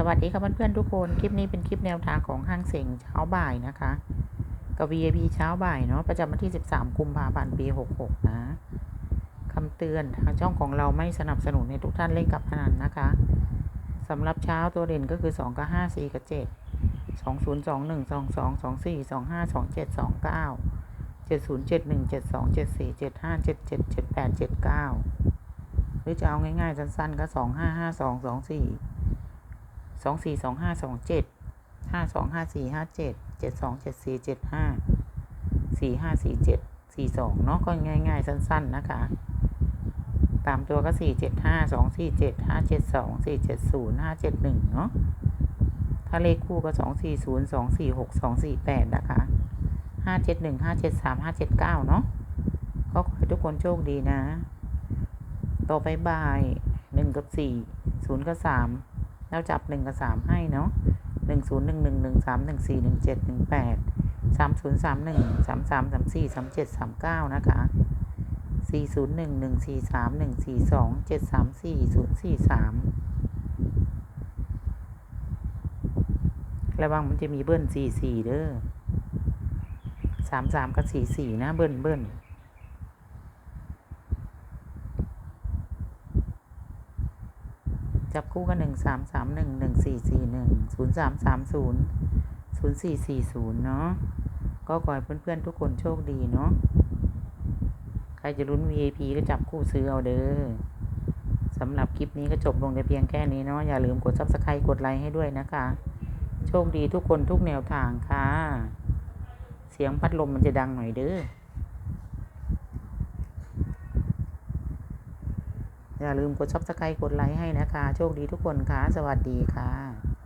สวัสดีครับเพื่อนๆทุกคน คลิปนี้เป็นคลิปแนวทางของห้างเสงเช้าบ่ายนะคะ กับ VIP เช้าบ่ายเนาะประจำวันที่ 13 กุมภาพันธ์ปี 66 นะคำเตือนทางช่องของเราไม่สนับสนุนให้ทุกท่านเล่นกับพนันนะคะสำหรับเช้าตัวเด่นก็คือ 2 กับ 5 4 กับ 7 2 0 2 1 2 2 2 4 2 5 2 7 2 9 7 0 7 1 7 2 7 4 7 5 7 7 7 8 7 9 หรือจะเอาง่ายๆสั้นๆก็ 2 5 5 2 2 4 สองสี่สองห้าสองเจ็ดห้าสองห้าสี่ห้าเจ็ดเจ็ดสองเจ็ดสี่เจ็ดห้าสี่ห้าสี่เจ็ดสี่สองเนาะก็ง่าย ๆ สั้น ๆ นะคะ ตามตัวก็สี่เจ็ดห้าสองสี่เจ็ดห้าเจ็ดสองสี่เจ็ดศูนย์ห้าเจ็ดหนึ่งเนาะถ้าเลขคู่ก็สองสี่ศูนย์สองสี่หกสองสี่แปดนะคะห้าเจ็ดหนึ่งห้าเจ็ดสามห้าเจ็ดเก้าเนาะก็ขอให้ทุกคนโชคดีนะ ต่อไปบ่ายหนึ่งกับสี่ศูนย์กับสาม เราจับหนึ่งกับสามให้เนาะหนึ่งศูนย์หนึ่งหนึ่งหนึ่งสามหนึ่งสี่หนึ่งเจ็ดหนึ่งแปดสามศูนย์สามหนึ่งสามสามสามสี่สามเจ็ดสามเก้านะคะสี่ศูนย์หนึ่งหนึ่งสี่สามหนึ่งสี่สองเจ็ดสามสี่ศูนย์สี่สามระวังมันจะมีเบิ้ลสี่สี่เด้อสามสามกับสี่สี่นะ เบิ้ลเบิ้ล จับคู่กันหนึ่งสามสามหนึ่งหนึ่งสี่สี่หนึ่งศูนย์สามสามศูนย์ศูนย์สี่สี่ศูนย์เนาะก็ขอให้เพื่อนๆทุกคนโชคดีเนาะใครจะลุ้น VIP ก็จับคู่ซื้อเอาเด้อสำหรับคลิปนี้ก็จบลงในเพียงแค่นี้เนาะอย่าลืมกด subscribe กดไลค์ให้ด้วยนะคะ โชคดีทุกคนทุกแนวทางค่ะ เสียงพัดลมมันจะดังหน่อยเด้อ อย่าลืมกดซับสไครต์กดไลค์ให้นะคะ โชคดีทุกคนค่ะ สวัสดีค่ะ